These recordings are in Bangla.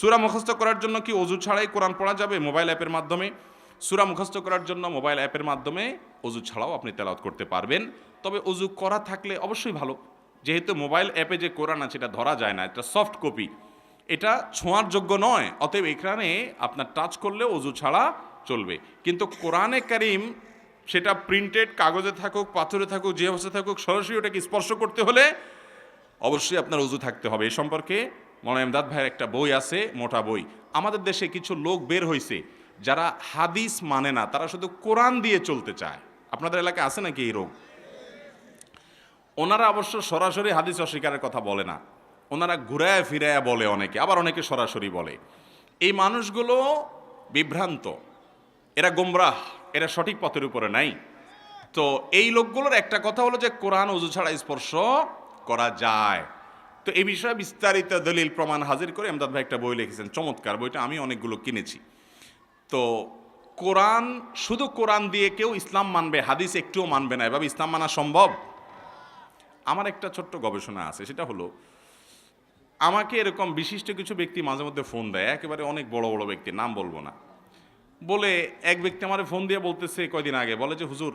সুরা মুখস্থ করার জন্য কি অজু ছাড়াই কোরআন পড়া যাবে মোবাইল অ্যাপের মাধ্যমে? সুরা মুখস্থ করার জন্য মোবাইল অ্যাপের মাধ্যমে অজু ছাড়াও আপনি তেলাওয়াত করতে পারবেন। তবে অজু করা থাকলে অবশ্যই ভালো। যেহেতু মোবাইল অ্যাপে যে কোরআন আছে এটা ধরা যায় না, এটা সফট কপি এটা ছোঁয়ার যোগ্য নয়, অতএব এখানে আপনার টাচ করলে অজু ছাড়া চলবে। কিন্তু কোরআনে কারিম সেটা প্রিন্টেড কাগজে থাকুক, পাথরে থাকুক, যে অবস্থা থাকুক, সরাসরি ওটাকে স্পর্শ করতে হলে অবশ্যই আপনার উজু থাকতে হবে। এই সম্পর্কে মৌলানা এমদাদ ভাইয়ের একটা বই আছে, মোটা বই। আমাদের দেশে কিছু লোক বের হয়েছে যারা হাদিস মানে না, তারা শুধু কোরআন দিয়ে চলতে চায়। আপনাদের এলাকায় আছে নাকি এই রোগ? ওনারা অবশ্য সরাসরি হাদিস অস্বীকারের কথা বলে না। ওনারা ঘুরায় ফিরায় বলে অনেকে, আবার অনেকে সরাসরি বলে। এই মানুষগুলো বিভ্রান্ত। এরা গোমরাহ, এরা সঠিক পথের উপরে নাই। তো এই লোকগুলোর একটা কথা হলো যে কোরআন উজু ছাড়া স্পর্শ করা যায়। তো এই বিষয়ে বিস্তারিত দলিল প্রমাণ হাজির করে এমদাদ ভাই একটা বই লিখেছেন, চমৎকার বইটা, আমি অনেকগুলো কিনেছি। তো কোরআন, শুধু কোরআন দিয়ে কেউ ইসলাম মানবে, হাদিস একটুও মানবে না, এভাবে ইসলাম মানা সম্ভব? আমার একটা ছোট্ট গবেষণা আছে, সেটা হলো, আমাকে এরকম বিশিষ্ট কিছু ব্যক্তি মাঝে মধ্যে ফোন দেয়, একেবারে অনেক বড় বড় ব্যক্তি, নাম বলব না। বলে এক ব্যক্তি আমার ফোন দিয়ে বলতেছে কয়দিন আগে, বলে যে, হুজুর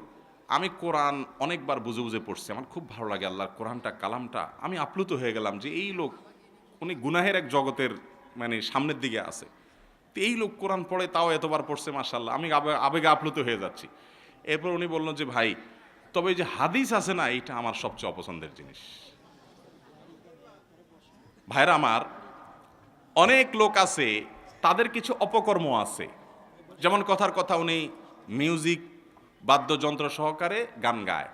আমি কোরআন অনেকবার বুঝে বুঝে পড়ছি, আমার খুব ভালো লাগে আল্লাহর কোরআনটা, কালামটা। আমি আপ্লুত হয়ে গেলাম যে এই লোক, উনি গুনাহের এক জগতের মানে সামনের দিকে আছে। তো এই লোক কোরআন পড়ে, তাও এতবার পড়ছে মার্শাল্লাহ আমি আবে- আবেগে আপ্লুত হয়ে যাচ্ছি। এরপর উনি বললেন যে, ভাই, তবে যে হাদিস আছে না, এইটা আমার সবচেয়ে অপছন্দের জিনিস। ভাইরা আমার, অনেক লোক আছে, তাদের কিছু অপকর্ম আছে। যেমন কথার কথা উনি, মিউজিক বাদ্যযন্ত্র সহকারে গান গায়।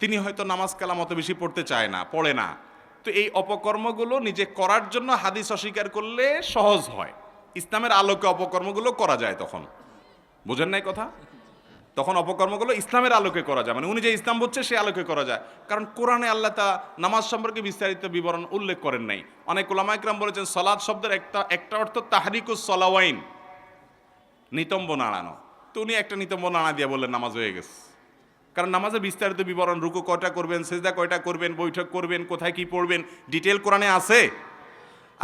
তিনি হয়তো নামাজ কালাম অত বেশি পড়তে চায় না, পড়ে না। তো এই অপকর্মগুলো নিজে করার জন্য হাদিস অস্বীকার করলে সহজ হয়। ইসলামের আলোকে অপকর্মগুলো করা যায় তখন। বুঝেন নাই কথা? তখন অপকর্মগুলো ইসলামের আলোকে করা যায়। মানে উনি যে ইসলাম বুঝছে, সে আলোকে করা যায়। কারণ কোরআনে আল্লাহ তা নামাজ সম্পর্কে বিস্তারিত বিবরণ উল্লেখ করেন নাই। অনেক ওলামাইকরাম বলেছেন সলাদ শব্দের একটা একটা অর্থ তাহারিকুস সলাওয়াইন, নিতম্ব নাড়ানো। তো উনি একটা নিতম্ব নাড়া দিয়ে বললেন, নামাজ হয়ে গেছে। কারণ নামাজে বিস্তারিত বিবরণ, রুকু কয়টা করবেন, সেজদা কয়টা করবেন, বৈঠক করবেন, কোথায় কি পড়বেন ডিটেল কোরআনে আছে?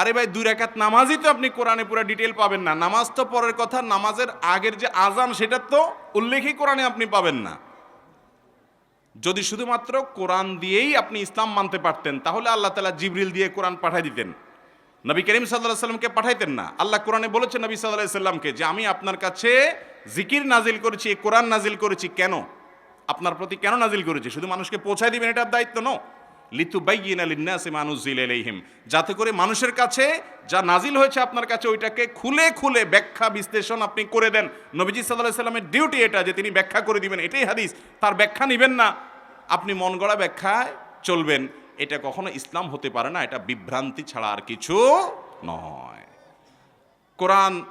আরে ভাই, দুই রাকাত নামাজই তো আপনি কোরআনে পুরো ডিটেল পাবেন না। নামাজ তো পরের কথা, নামাজের আগের যে আজান সেটা তো উল্লেখই কোরআনে আপনি পাবেন না। যদি শুধুমাত্র কোরআন দিয়েই আপনি ইসলাম মানতে পারতেন, তাহলে আল্লাহ তালা জিবরিল দিয়ে কোরআন পাঠাই দিতেন। নবী করিম সাল্লাহ সাল্লামকে পাঠাইতেন না। আল্লাহ কোরআনে বলেছেন নবী সাল্লাহ সাল্লামকে যে আমি আপনার কাছে জিকির নাজিল করেছি কোরআন নাজিল করেছি কেন? আপনার প্রতি কেন নাজিল করেছি? শুধু মানুষকে পৌঁছায় দিবেন এটার দায়িত্ব? নো। লিতু বাইয়িন আলিন্নাসি মানুজিল ইলাইহিম। যাতে করে মানুষের কাছে যা নাজিল হয়েছে আপনার কাছে, ওইটাকে খুলে খুলে ব্যাখ্যা, বিশ্লেষণ আপনি করে দেন। নবীজি সাল্লাহ সাল্লামের ডিউটি এটা যে তিনি ব্যাখ্যা করে দিবেন। এটাই হাদিস। তার ব্যাখ্যা নেবেন না। আপনি মন গড়া ব্যাখ্যায় চলবেন। এটা কখনো ইসলাম হতে পারে না, এটা বিভ্রান্তি ছাড়া আর কিছু নয়। কোরআন,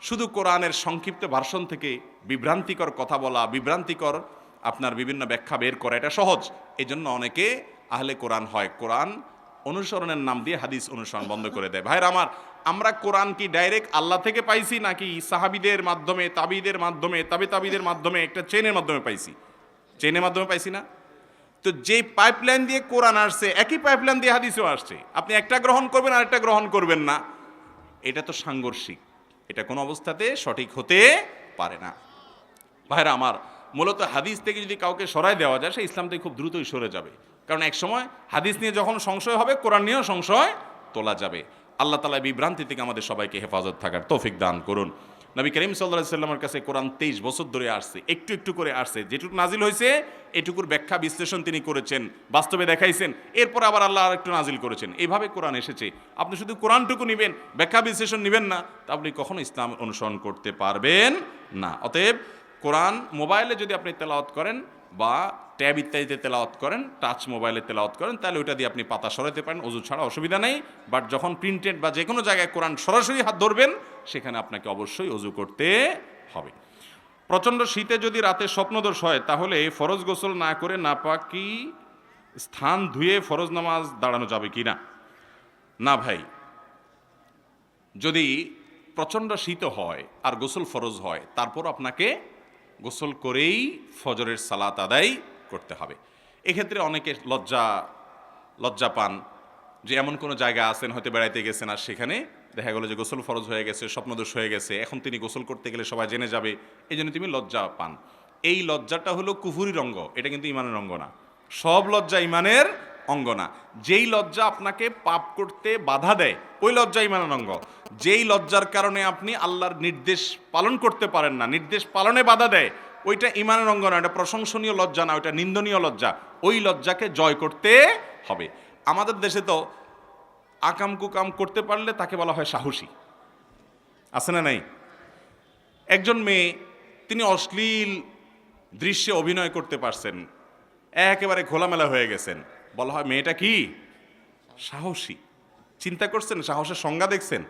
শুধু কোরআনের সংক্ষিপ্ত ভার্সন থেকে বিভ্রান্তিকর কথা বলা, বিভ্রান্তিকর আপনার বিভিন্ন ব্যাখ্যা বের করা, এটা সহজ। এই জন্য অনেকে আহলে কোরআন হয়। কোরআন অনুসরণের নাম দিয়ে হাদিস অনুসরণ বন্ধ করে দেয়। ভাইরা আমার, আমরা কোরআন কি ডাইরেক্ট আল্লাহ থেকে পাইছি নাকি সাহাবিদের মাধ্যমে, তাবিদের মাধ্যমে, তাবে তাবিদের মাধ্যমে, একটা চেনের মাধ্যমে পাইছি? চেনের মাধ্যমে পাইছি না? তো যে পাইপলাইন দিয়ে কোরআন আসছে, একই পাইপলাইন দিয়ে হাদিসও আসছে। আপনি একটা গ্রহণ করবেন আর একটা গ্রহণ করবেন না। এটা তো সাংঘর্ষিক। এটা কোনো অবস্থাতে সঠিক হতে পারে না। ভাইরা, আমার মূলত হাদিস থেকে যদি কাউকে সরাই দেওয়া যায়, সে ইসলাম থেকে খুব দ্রুতই সরে যাবে। কারণ এক সময় হাদিস নিয়ে যখন সংশয় হবে, কোরআন নিয়েও সংশয় তোলা যাবে। আল্লাহ তালা বিভ্রান্তি থেকে আমাদের সবাইকে হেফাজত থাকার তৌফিক দান করুন। নবী করিম সাল্লাহ সাল্লামের কাছে কোরআন তেইশ বছর ধরে আসছে, একটু একটু করে আসছে। যেটুকু নাজিল হয়েছে, এটুকুর ব্যাখ্যা বিশ্লেষণ তিনি করেছেন, বাস্তবে দেখাইছেন, এরপর আবার আল্লাহ আর একটু নাজিল করেছেন। এইভাবে কোরআন এসেছে। আপনি শুধু কোরআনটুকু নেবেন, ব্যাখ্যা বিশ্লেষণ নেবেন না, তা আপনি কখনো ইসলাম অনুসরণ করতে পারবেন না। অতএব কোরআন মোবাইলে যদি আপনি তেলাওয়াত করেন বা ট্যাব ইত্যাদিতে তেলাওয়াত করেন, টাচ মোবাইলে তেলাওয়াত করেন, তাহলে ওইটা দিয়ে আপনি পাতা সরাতে পারেন, অজু ছাড়া অসুবিধা নেই। বাট যখন প্রিন্টেড বা যে কোনো জায়গায় কোরআন সরাসরি হাত ধরবেন, সেখানে আপনাকে অবশ্যই অজু করতে হবে। প্রচণ্ড শীতে যদি রাতে স্বপ্নদোষ হয়, তাহলে ফরজ গোসল না করে নাপাকি স্থান ধুয়ে ফরজ নামাজ দাঁড়ানো যাবে কি না না ভাই। যদি প্রচণ্ড শীত হয় আর গোসল ফরজ হয়, তারপর আপনাকে গোসল করেই ফজরের সালাত আদায় করতে হবে। এক্ষেত্রে অনেকে লজ্জা লজ্জা পান যে এমন কোনো জায়গা আছেন, হয়তো বেড়াইতে গেছেন আর সেখানে দেখা গেলো যে গোসল ফরজ হয়ে গেছে, স্বপ্নদোষ হয়ে গেছে, এখন তিনি গোসল করতে গেলে সবাই জেনে যাবে এই জন্য তুমি লজ্জা পান। এই লজ্জাটা হলো কুফুরির অঙ্গ, এটা কিন্তু ইমানের অঙ্গ না। সব লজ্জা ইমানের অঙ্গ না। যেই লজ্জা আপনাকে পাপ করতে বাধা দেয়, ওই লজ্জা ইমানের অঙ্গ। যেই লজ্জার কারণে আপনি আল্লাহর নির্দেশ পালন করতে পারেন না, নির্দেশ পালনে বাধা দেয় ওইটা ইমানের অঙ্গ না ওটা প্রশংসনীয় লজ্জা না, ওইটা নিন্দনীয় লজ্জা। ওই লজ্জাকে জয় করতে হবে। আমাদের দেশে তো আকাম কুকাম করতে পারলে তাকে বলা হয় সাহসী। আছে না নাই? একজন মেয়ে, তিনি অশ্লীল দৃশ্যে অভিনয় করতে পারছেন, একেবারে খোলামেলা হয়ে গেছেন। বলা হয় মেয়েটা কি? সাহসী। চিন্তা করছেন, সাহসের সংজ্ঞা দেখছেন?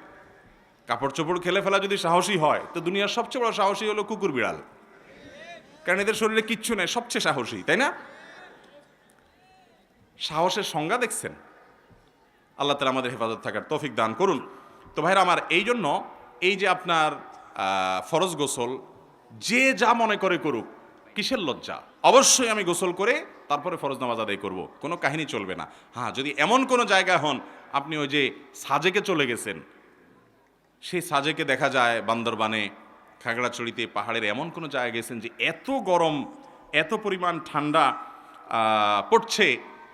কাপড় চোপড় খেলে ফেলা যদি সাহসী হয়, তো দুনিয়ার সবচেয়ে বড় সাহসী হলো কুকুর বিড়াল। কারণ এদের শরীরে কিচ্ছু নেই, সবচেয়ে সাহসী, তাই না? সাহসের সংজ্ঞা দেখছেন? আল্লাহ তালা আমাদের হেফাজত থাকার তৌফিক দান করুন। তো ভাইরা আমার এই জন্য এই যে আপনার ফরজ গোসল, যে যা মনে করে করুক, কিসের লজ্জা? অবশ্যই আমি গোসল করে তারপরে ফরজ নামাজ আদায় করব, কোনো কাহিনী চলবে না। হ্যাঁ যদি এমন কোনো জায়গা হন, আপনি ওই যে সাজেকে চলে গেছেন, সেই সাজেকে দেখা যায় বান্দরবানে খাগড়াছড়িতে পাহাড়ের এমন কোনো জায়গায় গেছেন যে এত গরম, এত পরিমাণ ঠান্ডা পড়ছে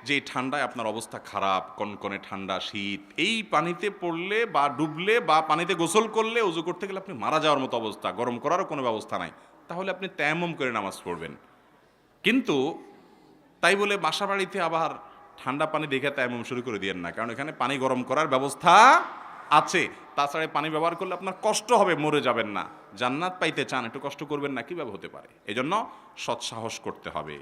যে ঠান্ডায় আপনার অবস্থা খারাপ, কনকনে ঠান্ডা, শীত। এই পানিতে পড়লে বা ডুবলে বা পানিতে গোসল করলে উজু করতে গেলে আপনি মারা যাওয়ার মতো অবস্থা, গরম করারও কোনো ব্যবস্থা নাই। তাহলে আপনি তেমম করে নামাজ পড়বেন। কিন্তু তাই বলে বাসা বাড়িতে আবার ঠান্ডা পানি দেখে তাইমম শুরু করে দিয়েন না, কারণ এখানে পানি গরম করার ব্যবস্থা আছে, তাছাড়া পানি ব্যবহার করলে আপনার কষ্ট হবে, মরে যাবেন না। জান্নাত পাইতে চান, একটু কষ্ট করবেন না, কীভাবে হতে পারে? এজন্য সৎসাহস করতে হবে।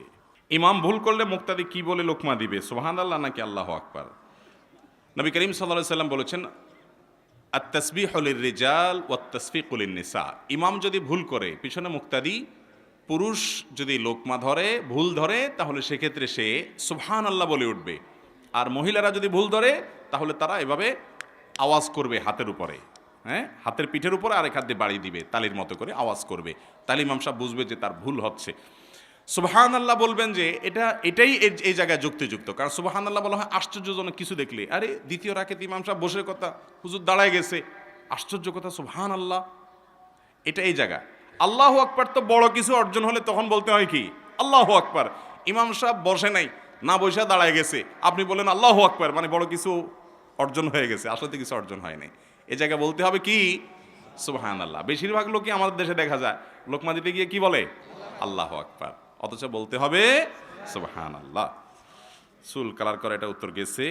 ইমাম ভুল করলে মুক্তাদি কি বলে লোকমা দিবে সোহান আল্লাহ নাকি আল্লাহ আকবার? নবী করিম সাল্লাহ সাল্লাম বলেছেন আর তসবি হলির রেজাল ও তসফি কুলিন নিসা ইমাম যদি ভুল করে, পিছনে মুক্তাদি, পুরুষ যদি লোকমা ধরে, ভুল ধরে, তাহলে সেক্ষেত্রে সে সুবহান আল্লাহ বলে উঠবে। আর মহিলারা যদি ভুল ধরে, তাহলে তারা এভাবে আওয়াজ করবে হাতের উপরে হ্যাঁ? হাতের পিঠের উপরে আরেক হাত দিয়ে বাড়ি দিবে, তালির মতো করে আওয়াজ করবে। তাহলে ইমাম সাহেব বুঝবে যে তার ভুল হচ্ছে। সুবহান আল্লাহ বলবেন যে এটা, এটাই এই- জায়গায় যুক্তিযুক্ত। কারণ সুবহান আল্লাহ বলা হয় আশ্চর্যজনক কিছু দেখলে, আরে দ্বিতীয় রাকেত ইমাম সাহেব বসে কথা, হুজুর দাঁড়ায় গেছে। আশ্চর্য কথা সুবহান আল্লাহ এটা এই জায়গা। আল্লাহ আকবার তো বড় কিছু অর্জন হলে তখন বলতে হয় কি? আল্লাহ আকবার। ইমাম সাহেব বসে নাই, না বসে দাঁড়ায় গেছে। আপনি বলেন আল্লাহ আকবার মানে বড় কিছু অর্জন হয়ে গেছে, আসলে কিছু অর্জন হয়নি এ জায়গায় বলতে হবে কি? সুবহান আল্লাহ বেশিরভাগ লোকই আমাদের দেশে দেখা যায় লোকমা দিতে গিয়ে কি বলে? আল্লাহ আকবার। অথচ বলতে হবে সুবহান আল্লাহ চুল কালার করা এটা উত্তর গেছে।